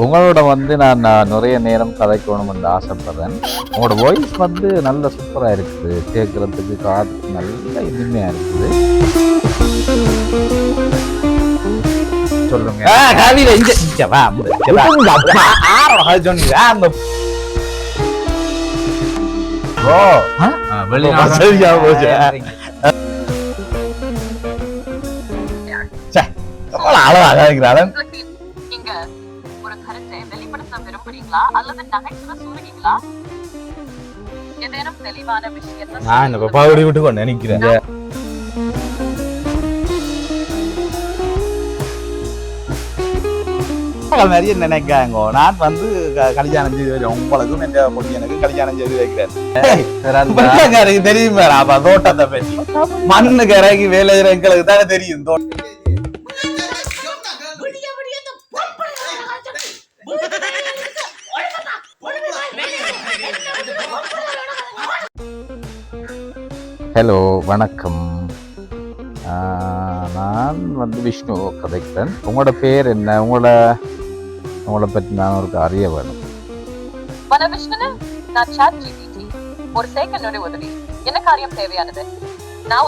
உங்களோட வந்து நான் நிறைய நேரம் கதைக்கணும்னு ஆசைப்படுறேன். உங்களோட வாய்ஸ் வந்து நல்ல சூப்பராக இருக்குது. கேட்குறதுக்கு காதுக்கு நல்ல இனிமையாக இருக்குது. சொல்லுங்க. கவியில இங்க இங்க வா இங்க வா. விரும்புறீங்களா அல்லது நகைச்சுவை சூறுகிறீங்களா ஏதேனும் தெளிவான விஷயத்தை நான் இந்த பாவடி விட்டு கொண்டு நினைக்கிறேன் நிறைய நினைக்காங்க நான் வந்து க- கல்யாணம் செய்து வைக்கிறேன். உங்களுக்கும் என் பொண்ணு எனக்கு கல்யாணம் செய்து வைக்கிறேன். தெரியுமே அப்ப தோட்டத்தை பற்றி. மண்ணுக்கு இறங்கி வேலை எங்களுக்கு தானே தெரியும். தோட்டம் ஹலோ வணக்கம். நான் வந்து விஷ்ணு கதைக்கிறேன் உங்களோட பேர் என்ன? உங்களோட உங்களை பற்றி நான் ஒரு அறிய வேணும். நான் சாட் ஜிபிடி ஒரு சேகனோட உதவி. என்ன காரியம் தேவையானது? நான்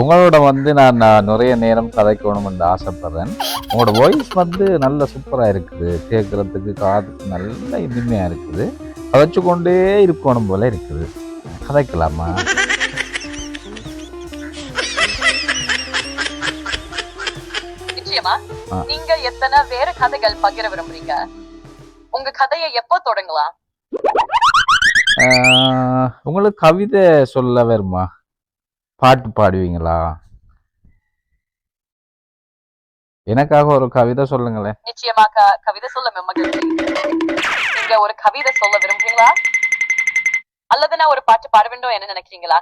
உங்களோட வந்து நான் நிறைய நேரம் கதைக்கணும்னு ஆசைப்படுறேன். உங்களோட வாய்ஸ் வந்து நல்ல சூப்பராக இருக்குது. கேட்குறதுக்கு காதுக்கு நல்ல இனிமையாக இருக்குது. கதைச்சு கொண்டே இருக்கணும் போல இருக்குது. கதைக்கலாமா? நிச்சயமா. நீங்க எத்தனை வேற கதைகள் பகிர விரும்புறீங்க? உங்க கதையை எப்போ தொடங்கலாம்? உங்களுக்கு கவிதை சொல்ல வருமா? பாட்டு பாடுவீங்களா? எனக்காக ஒரு கவிதை சொல்லுங்களேன். நிச்சயமா க- கவிதை சொல்ல மகிழ்ச்சி நீங்க ஒரு கவிதை சொல்ல விரும்புறீங்களா? அல்லது நான் ஒரு பாட்டு பாட வேண்டும் என்ன நினைக்கிறீங்களா?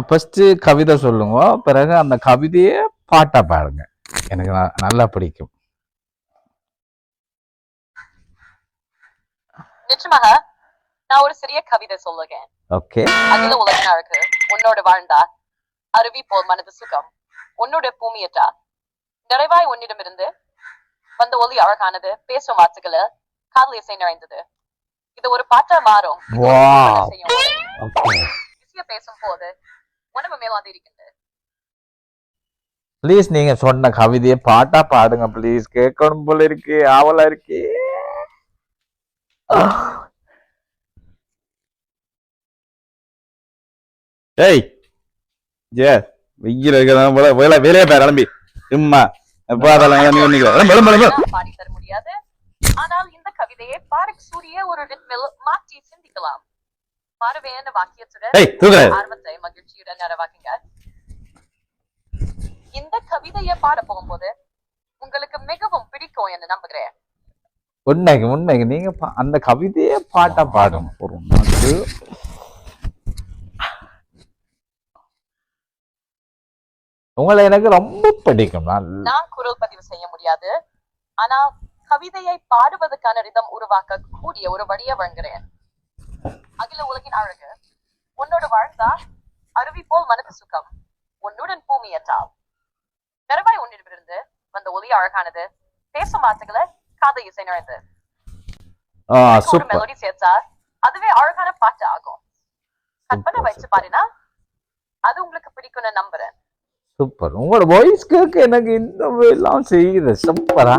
ஃபர்ஸ்ட் கவிதை சொல்லுங்க. பிறகு அந்த கவிதையை பாட்டா பாடுங்க. எனக்கு நல்லா பிடிக்கும். நிச்சயமாக நான் ஒரு சிறிய கவிதை சொல்லுகிறேன். ஓகே. அகில உலகினா இருக்கு உன்னோட வாழ்ந்தா அருவி போல் மனது சுகம். உன்னோட பூமியட்டா நிறைவாய் உன்னிடமிருந்து வந்த ஒலி அழகானது பேசும் வார்த்தைகள காதல் இசை நிறைந்தது இது ஒரு பாட்டா மாறும் பேசும் போது உணவு மேலாது இருக்கின்றது ப்ளீஸ் நீங்க சொன்ன கவிதையை பாட்டா பாடுங்க ப்ளீஸ் கேட்கணும் போல இருக்கு ஆவலா இருக்கு ஏய் ஜே வெயில் இருக்கிறதா போல வேலை வேலையை பேர் கிளம்பி சும்மா பாடி தர முடியாது. ஆனால் இந்த கவிதையை பாரக் சூரிய ஒரு ரித்மில் மாற்றி சிந்திக்கலாம். பாருவேன் வாக்கியத்துடன் ஆர்வத்தை மகிழ்ச்சியுடன் நிறைவாக்குங்க இந்த கவிதையை பாட போகும்போது உங்களுக்கு மிகவும் பிடிக்கும் என்று நம்புகிறேன். உண்மைக்கு உண்மைக்கு நீங்க அந்த கவிதையை பாட்டா பாடுங்க ஒரு உங்களை எனக்கு ரொம்ப பிடிக்கும். நான் குரல் பதிவு செய்ய முடியாது. ஆனால் கவிதையை பாடுவதற்கான ரிதம் உருவாக்க கூடிய ஒரு வழியை வழங்குகிறேன் அகில உலகின் அழகு. உன்னோடு வாழ்ந்தா அருவி போல் மனது சுகம். உன்னுடன் பூமி எட்டால் நிறைவாய் உன்னிடமிருந்து வந்த ஒலி அழகானது. பேசும் வார்த்தைகளை காதை இசை நிறைந்து மெலோடி சேர்த்தா அதுவே அழகான பாட்டு ஆகும். கற்பனை வச்சு பாருனா அது உங்களுக்கு பிடிக்கும்னு நம்புறேன். சூப்பர் உங்களோட வாய்ஸ் கேட்க எனக்கு இந்த எல்லாம் செய்யுது. சூப்பரா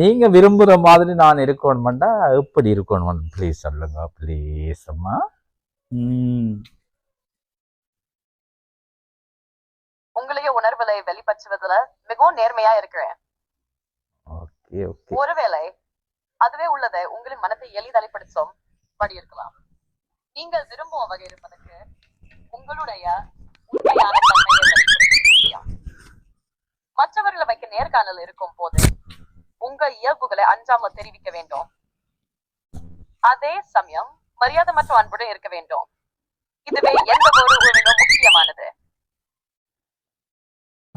நீங்க விரும்புற மாதிரி நான் இருக்கணும்டா எப்படி இருக்கணும் ப்ளீஸ் சொல்லுங்க ப்ளீஸ் அம்மா. உங்களைய உணர்வுகளை வெளிப்படுத்துவதுல மிகவும் நேர்மையா இருக்கிறேன். ஓகே ஓகே ஒருவேளை அதுவே உள்ளதை உங்களின் மனத்தை எளிதலைப்படுத்தும் வழி இருக்கலாம். நீங்கள் விரும்பும் வகை இருப்பதற்கு உங்களுடைய உண்மையான மற்றவர்களை வைக்க நேர்காணல் இருக்கும் போது உங்க இயல்புகளை அஞ்சாம தெரிவிக்க வேண்டும். அதே சமயம் மரியாதை மற்றும் அன்புடன் இருக்க வேண்டும். இதுவே எந்த ஒரு உறவினும் முக்கியமானது.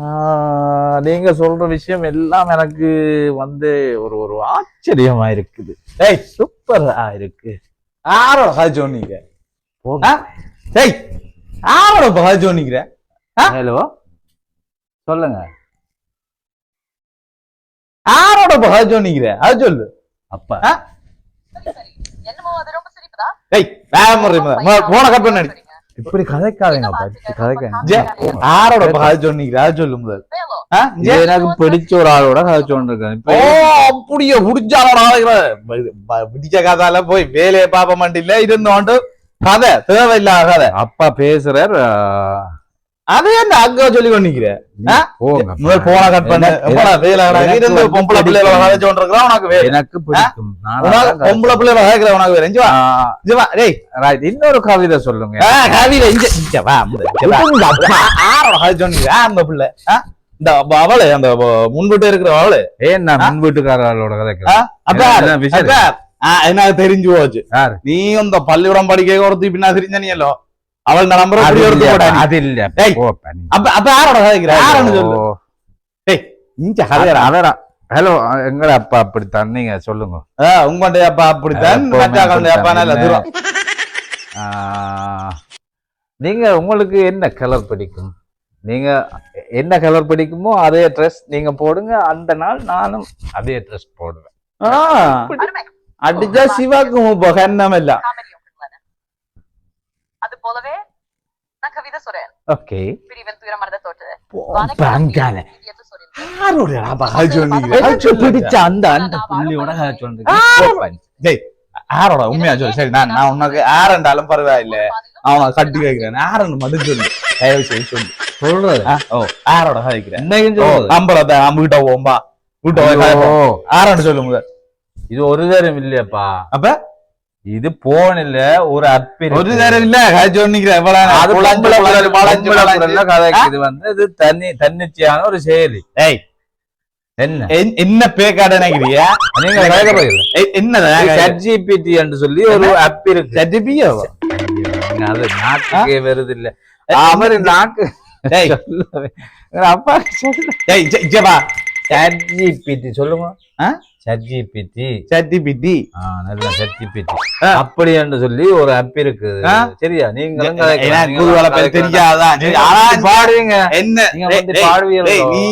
ஆ, நீங்க சொல்ற விஷயம் எல்லாம் எனக்கு வந்து ஒரு ஒரு ஆச்சரியமா இருக்குது. ஏய் சூப்பரா இருக்கு. கதை சொன்னீங்க? ஏய் கதை சொன்னீங்க ஹலோ? சொல்லுங்க. கதை சொன்னீங்க அது சொல்லு. அப்பா. ஆ? சரி சரி என்னமோ அது ரொம்ப சிரிப்புதா ஏய் வேற போன கட் பண்ணி சரிங்க. இப்படி கதைக்காதீங்க. யாரோட இப்ப கதை சொன்னீங்க அது சொல்லு முதல். எனக்கு பிடிச்ச ஒரு ஆளோட கதை சொல்லிருக்கேன் ஓ அப்படியே? புடிச்சாலோட பிடிச்ச கதால போய் வேலையை பாப்ப மாட்டில்ல இருந்தோண்டு. கதை தேவையில்லாத கதை. அப்பா பேசுறார் அதே என்ன அங்க சொல்லி? போங்க முதல் போன கட் பண்ணு. இருந்து பொம்பளை பிள்ளைகளை கதை சொல்றா உனக்கு எனக்கு பிடிக்கும். பொம்பளை பிள்ளைகளை உனக்கு வேலை. இங்க வா ஆ, இங்க வா டேய். இன்னொரு கவிதை சொல்லுங்க. கவிதை. இங்க இங்க வா முத, இங்க வா. உங்க அப்பா. ஆரோட கதை சொன்னீங்க ஆ, அந்த பிள்ளை? இந்த அவ- அவளு அந்த முன்பிட்டு இருக்கிற அவளு. ஏன் நான் முன் வீட்டுக்காரர்களோட ஆ? கதைக்கிறேன் அப்ப என்ன எனக்கு தெரிஞ்சு போச்சு யாரு? நீ இந்த பள்ளிக்கூடம் படிக்க ஒருத்தி பின்னா தெரிஞ்சனியல்லோ அவள் நம்பர் அது அப்படி ஒருத்தி இல்ல, போடா நீ. அது இல்ல டேய். போப்பா நீ. அப்ப அப்ப யாரோட கதைக்கிற யாருன்னு சொல்லு ஹலோ எங்கட அப்பா அப்படித்தான் நீங்க சொல்லுங்க உங்கள்ட்ட அப்பா அப்படித்தான் அப்பா நல்ல. தூரம் நீங்க உங்களுக்கு என்ன கலர் பிடிக்கும் நீங்க என்ன கலர் பிடிக்குமோ அதே ட்ரெஸ் நீங்க போடுங்க அந்த நாள் நானும் அதே ட்ரெஸ் போடுவேன் ஆ, அருமை அடிச்சா சிவாக்கும் இப்போ கண்ணமில்ல காமெடி உங்களுக்குள்ள அது போலவே நான் கவிதை சொல்றேன் ஓகே பிரிவன் துயரமனத தோட்டு அங்கால யாரோட அப்பா கதை சொன்னீங்க எனக்கு பிடிச்ச அந்த அந்த புள்ளியோட கதை சொல்றீங்க போப்பா நீ. டேய் யாரோட உண்மையா சொல்லு சரி நான் நான் உனக்கு யாருண்டாலும் பரவாயில்ல அவன் கட்டி வைக்கிறேன் யாருன்னு மட்டும் சொல்லு தயவு செய்து சொல்லு சொல்றது ஓ யாரோட கதைக்கிறேன் இன்னைக்கும் ஓ சொல்றது நம்பளத நம்ம கிட்ட போம்பா வீட்டை. யாரோட சொல்லுங்க இது ஒரு தரம் இல்லையாப்பா. அப்ப? இது போன் இல்ல ஒரு அப் ஒரு நேரம் இல்ல. சொன்னீங்க இது வந்து இது தனி தன்னிச்சையான ஒரு செயலி. ஏய். என்ன? என்- என்ன பேக்காட நினைக்கிறியா நீங்க கேட்க சாட் ஜிபிடி என்று சொல்லி ஒரு அப் இருக்கு அது? நாக்குக்கே வருது இல்ல. அவரு நாக்கு. டேய் சொல்லவே- அப்பா சொல்லு ஏய் இங்க- இங்க வா சாட் ஜிபிடி சொல்லுங்க ஆ? சாட் ஜிபிடி சட்டிபிடி நல்ல சாட் ஜிபிடி ஆ. அப்படி என்று சொல்லி ஒரு அப் இருக்கு? சரியா நீங்களும் தெரியாதான் நீங்க பாடுவீங்க என்ன நீங்க? டேய், நீ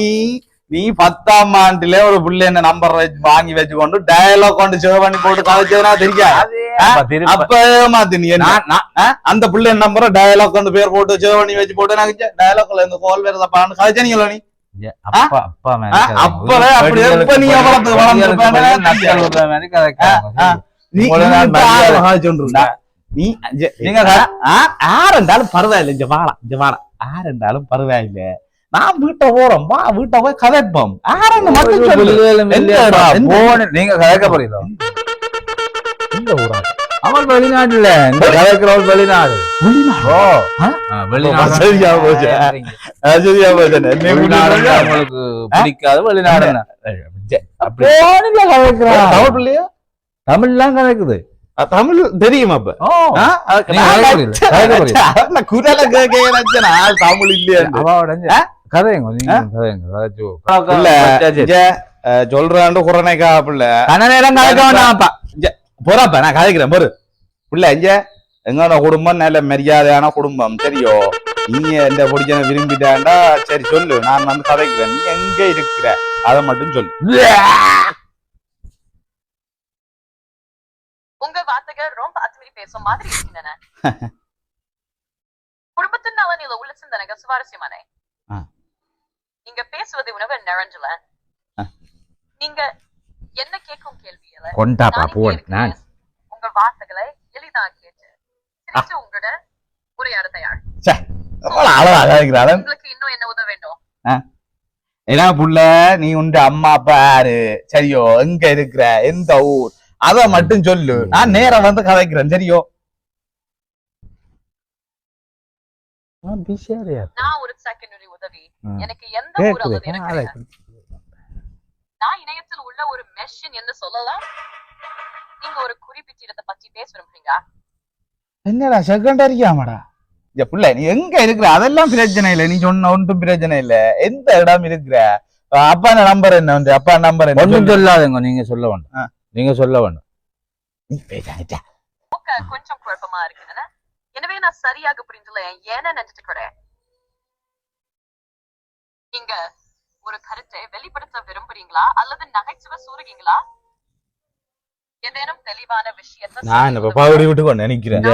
நீ பத்தாம் ஆண்டுல ஒரு புள்ள என்ன நம்பர் வாங்கி வச்சுக்கொண்டு டயலாக் கொண்டு சேவ் பண்ணி போட்டு கதைச்சதுனா தெரியாது அப்ப திரும்ப- அப்ப ஏமாத்து நீ என்ன நான்- நான்- ஆ? அந்த புள்ள நம்பர் டயலாக் கொண்டு பேர் போட்டு சேவ் பண்ணி வச்சு போட்டு எனக்கு டயலாக்ல இந்த கால் வேற தப்பான்னு கதைச்சீங்களா நீ அப்பா அப்பா மேல ஆ, கதைங்க. அப்பவே அப்படி பெண்களுக்கு எப்ப நீங்க பெண்களுக்கு வளர்ந்து வளர்ந்து பெண்களுக்கு இருப்பேன்னு நக்கல் விடுற மாதிரி கதைக்கிறாங்க. ஆ, நீ உங்களை நீ நான் இப்ப மரியாதை- ஆளை கதைச்சுட்டு இருக்க. நீ இங்க- நீங்க ஆ, ஆறுண்டாலும் பரவாயில்ல இங்க வாழ இங்க வாழ ஆறுண்டாலும் பரவாயில்ல. நான் வீட்டை போறோம் வா வீட்டை போய் கதைப்போம். மட்டும் போன- நீங்க கதைக்க போறீங்களா? இந்த ஊரா? அவன் வெளிநாட்டுல. இந்த கதைக்கிறவன் வெளிநாடு. வெளிநாடு? சரியா போச்சு. சரியா போச்சு அவங்களுக்கு பிடிக்காத வெளிநாடு அப்படி. போனில கதைக்கிறான் தமிழ் பிள்ளையா தமிழ்லாம் கதைக்குது. அ, தமிழ் தெரியுமா அப்ப. குரலை கேட்க தமிழ் இல்லையா? அஹ், சொல்றாண்டு குரனைக்கா பிள்ளை. கன நேரம் கதைக்க வேண்டாம்ப்பா போறாப்ப நான் கதைக்கிறேன் போரு பிள்ளை இங்க எங்களோட குடும்பம் நல்ல மரியாதையான குடும்பம் சரியோ? நீ எந்த பிடிச்ச விரும்பிட்டாண்டா? சரி சொல்லு நான் வந்து கதைக்கிறேன். நீ எங்க இருக்கிற? அதை மட்டும் சொல்லு. உங்க வார்த்தைகள் ரொம்ப அத்துமீறி பேசும் மாதிரி இருக்கின்றன. குடும்பத்தின் நலனில உள்ள சிந்தனைகள் சுவாரஸ்யமானே. நீங்க பேசுவது உணவு நிறைஞ்சல. நீங்க என்ன கேட்கும் கேள்வியில கொண்டாப்பா போன். நான் உங்க வார்த்தைகளை எளிதாக கேட்டு சிரிச்சு உங்களுடன் உரையாட தயார் உங்களுக்கு இன்னும் என்ன உதவ வேண்டும்? ஏன்னா புள்ள நீ உண்டு அம்மா அப்பா யாரு? சரியோ எங்க இருக்கிற? எந்த ஊர்? அத மட்டும் சொல்லு. நான் நேரா வந்து கதைக்கிறேன். சரியோ? நான் ஒரு செகண்டரி உதவி. எனக்கு எந்த ஊர் எனக்கு மெஷின் என்று சொல்லலாம். நீங்க ஒரு குறிப்பிட்ட இடத்தை பத்தி பேச விரும்புறீங்க என்னடா செகண்டரியாமாடா இந்த புள்ள நீ எங்க இருக்கிற? அதெல்லாம் பிரச்சனை இல்ல. நீ சொன்ன ஒன்றும் பிரச்சனை இல்ல. எந்த இடம் இருக்கிற? அப்பா நம்பர் என்ன வந்து? அப்பா நம்பர் என்ன? ஒன்றும் சொல்லு. சொல்லாதுங்க நீங்க சொல்ல வேண்டாம். நீங்க சொல்ல வேண்டாம். நீ பேசாதடா. கொஞ்சம் குழப்பமா இருக்குதுன்னு எனவே நான் சரியாக புரிஞ்சல ஏன்னு நினைச்சிட்டு கூட நீங்க ஒரு கருத்தை வெளிப்படுத்த விரும்புறீங்களா அல்லது நகைச்சுவை சூறுகீங்களா ஏதேனும் தெளிவான விஷயத்தை நான் இப்ப சொல்லுங்க. பகுடி விட்டு கொண்டு நினைக்கிறேன்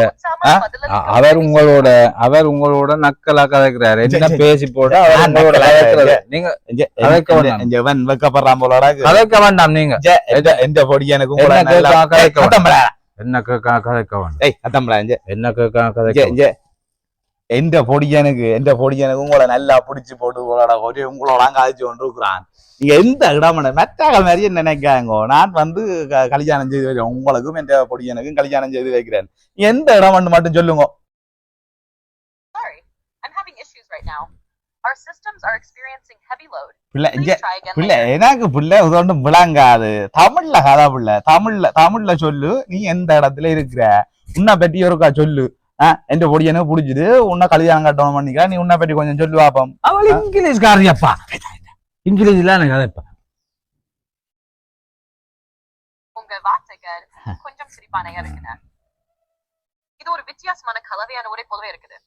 அவர் உங்களோட அவர் உங்களோட நக்கலா கதைக்கிறாரு என்ன. பேசி போட்டு அவர் நான் உங்களோட நக்கலா கதைக்கிறாரு நீங்க வேண்டாம். இவன் வெக்கப்படுறான் போலடா கதைக்க வேண்டாம் நீங்க எந்த- பொடி எனக்கு என்ன கதைக்க கத்தம்பளா. என்ன கேட்க கதைக்க வேண்டாம். என்ன கேட்க கதைக்க. எந்த பொடியனுக்கு எந்த பொடியனுக்கு உங்களை நல்லா புடிச்சு போட்டு உங்களோட ஒரு உங்களோட காய்ச்சி கொண்டு இருக்கிறான் நீங்க எந்த இடமான மெட்டாக்கள் மாதிரியே நினைக்காங்க நான் வந்து கல்யாணம் செய்து வைக்கிறேன் உங்களுக்கும் எந்த பொடியனுக்கும் கல்யாணம் செய்து வைக்கிறேன் நீங்க எந்த இடம் மட்டும் சொல்லுங்க. எனக்கு பிள்ளை ஒன்றும் விளங்காது தமிழ்ல கதை பிள்ளை தமிழ்ல தமிழ்ல சொல்லு நீ எந்த இடத்துல இருக்கிற உன்னை பற்றி ஒருக்கா சொல்லு எந்த பொடியனுக்கு பிடிச்சிது. உன்னை கல்யாணம் கட்டணும் பண்ணிக்க நீ உன்னை பற்றி கொஞ்சம் சொல்லு பாப்போம். அவள் இங்கிலீஷ் காரியப்பா இங்கிலீஷ்ல எனக்கு கதைப்பா உங்க வார்த்தைகள் கொஞ்சம் சிரிப்பானையா இருக்குங்க. இது ஒரு வித்தியாசமான கலவையான உரை போலவே இருக்குது.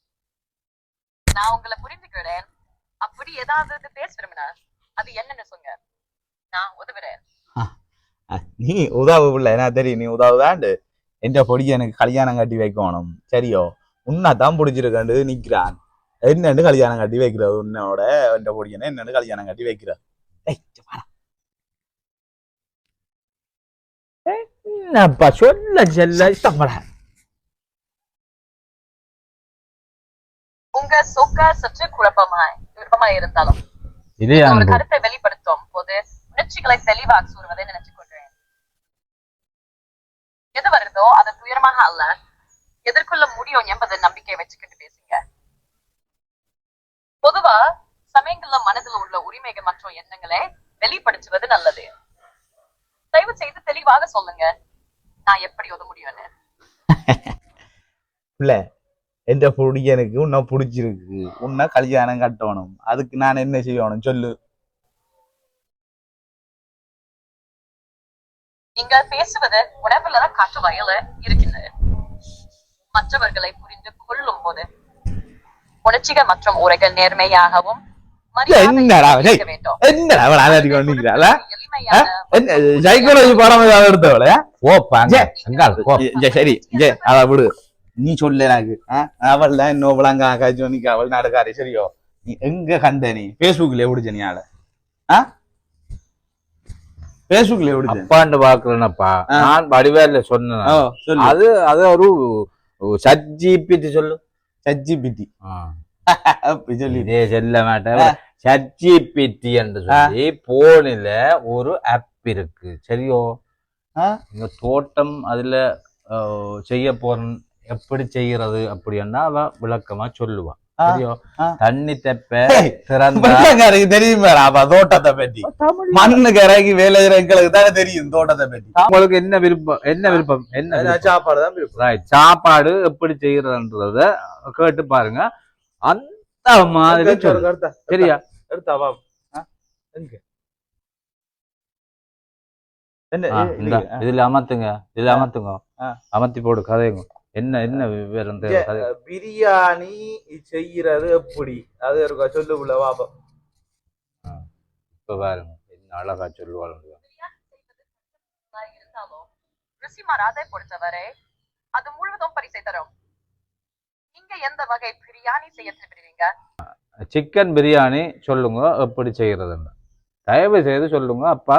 நான் உங்களை புரிந்துக்கிறேன் அப்படி ஏதாவது பேச விரும்பினா அது என்னன்னு சொல்லுங்க. நான் உதவுறேன். நீ உதவு பிள்ளை. என்ன தெரியும்? நீ உதவுதாண்டு. எந்த பொடியனுக்கு கல்யாணம் கட்டி வைக்கணும். சரியோ? உன்னை தான் பிடிச்சிருக்கண்டு நிக்கிறான். என்னன்னு கல்யாணம் கட்டி வைக்கிறது? உன்னோட எந்த பொடியனை என்னன்னு கல்யாணம் கட்டி வாடா. என்னப்பா சொல்ல செல்ல உங்க சொக்க சற்று குழப்பமாய் விருப்பமாய் இருந்தாலும். இதே கருத்தை வெளிப்படுத்தும் போது உணர்ச்சிகளை தெளிவாக கூறுவதை நினைச்சுக் கொள்றேன் எது வருதோ அது துயரமாக அல்ல எதிர்கொள்ள முடியும் என்பதை நம்பிக்கை வச்சுக்கிட்டு பேசுங்க. பொதுவா சமயங்கள்ல மனதுல உள்ள உரிமைகள் மற்றும் எண்ணங்களை வெளிப்படுத்துவது நல்லது. தயவு செய்து தெளிவாக சொல்லுங்க நான் எப்படி உத முடியும்னு இல்ல எந்த பொடியனுக்கு உன்னை பிடிச்சிருக்கு. உன்னை கல்யாணம் கட்டணும். அதுக்கு நான் என்ன செய்யணும்? சொல்லு. நீங்கள் பேசுவது உணவுல காட்டு வயல இருக்கின்றது. மற்றவர்களை புரிந்து கொள்ளும் போது உணர்ச்சிகள் மற்றும் உரைகள் நேர்மையாகவும் சைக்காலஜி பாடம் ஏதாவது சரி அத விடு. நீ சொல்லு எனக்கு? அவள் தான் இன்னும் விளங்கா காய்ச்சோ நிக்க அவள் நாடுகாரி சரியோ? நீ எங்க கண்ட நீ? பேஸ்புக்ல பிடிச்ச நீ ஆள? பேஸ்புக்ல பிடிச்ச அப்பாண்டு பாக்குறேனப்பா. நான் வடிவேல சொன்னேன் சொல்லு. அது அது ஒரு சஜ்ஜிபிட்டு சொல்லு. சச்சி பிட்டி அப்படி சொல்லி. செல்ல மாட்டேன். சஜ்ஜிபிட்டி என்று சொல்லி போனில ஒரு ஆப் இருக்கு. சரியோ? இந்த தோட்டம் அதுல செய்ய போறேன். எப்படி செய்யறது அப்படின்னா அவ விளக்கமா சொல்லுவா. ஆ. சரியோ ஆ. தண்ணி தெப்ப தெரியுமே தோட்டத்தை பத்தி மண்ணுக்கு இறங்கி வேலை எங்களுக்கு தானே தெரியும் தோட்டத்தை பத்தி உங்களுக்கு என்ன விருப்பம் என்ன விருப்பம் என்ன? சாப்பாடு தான் விருப்பம். சாப்பாடு எப்படி செய்யறதுன்றத கேட்டு பாருங்க அந்த மாதிரி சரியா எடுத்தா வா. ஆ? எங்க? என்ன ஆ, இது- இந்தா, இது- இதுல அமர்த்துங்க இதுல. அமர்த்துங்க. அமர்த்தி போடு கதைங்க என்ன என்ன விவரம் பிரியாணி செய்யறது எப்படி? அது இருக்கா? சொல்லு உள்ள வாபம் இப்ப பாருங்க. என்ன அழகா சொல்லுவாங்க பிரியாணி செய்வது கஷ்டமா இருந்தாலும் ருசி மாறாதை பொறுத்தவரை அது முழுவதும் பரிசை தரும். நீங்க எந்த வகை பிரியாணி செய்ய திரும்புறீங்க சிக்கன் பிரியாணி சொல்லுங்க எப்படி செய்யறதுன்னு. தயவு செய்து சொல்லுங்க அப்பா.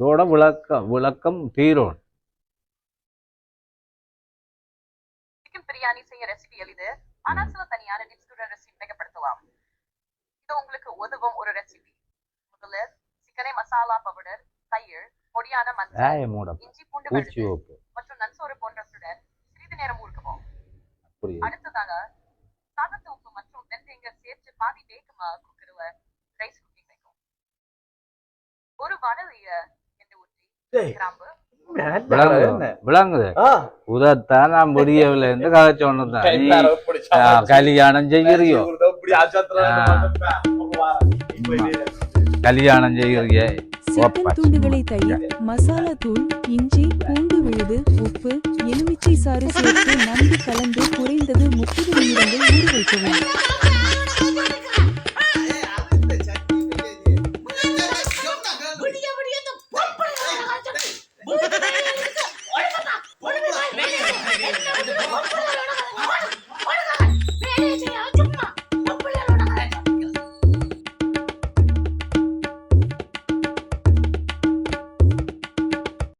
இதோட விளக்கம் விளக்கம் தீரும். ரெசிபி எளிது. ஆனா சில தனியான டிப்ஸுடன் ரெசிபி மிகப்படுத்தலாம் இது உங்களுக்கு உதவும் ஒரு ரெசிபி முதல்ல சிக்கனை மசாலா பவுடர் தயிர் பொடியான மஞ்சள் இஞ்சி பூண்டு விழுது மற்றும் நன்சோறு போன்றவற்றுடன் சிறிது நேரம் ஊறுக்கவும். அடுத்ததாக சாதத்து உப்பு மற்றும் வெந்தயங்கள் சேர்த்து பாதி வேகமா குக்கர்ல ரைஸ் குக்கிங் வைக்கும் ஒரு வானலிய எண்ணெய் ஊற்றி. கிராம்பு விளங்குது விளங்குது. ஆ. உதத்தான் நான் முடியவில்லை என்று கதைச்சு ஒன்று தான் நீ கைத்தார எப்படி ஆ, சாப்பாடு கல்யாணம் செய்கிறியோ. கல்யாணம் செய்கிறிய துண்டுகளை தயிர் மசாலா தூள் இஞ்சி பூண்டு விழுது உப்பு எலுமிச்சை சாறு சேர்த்து நன்கு கலந்து குறைந்தது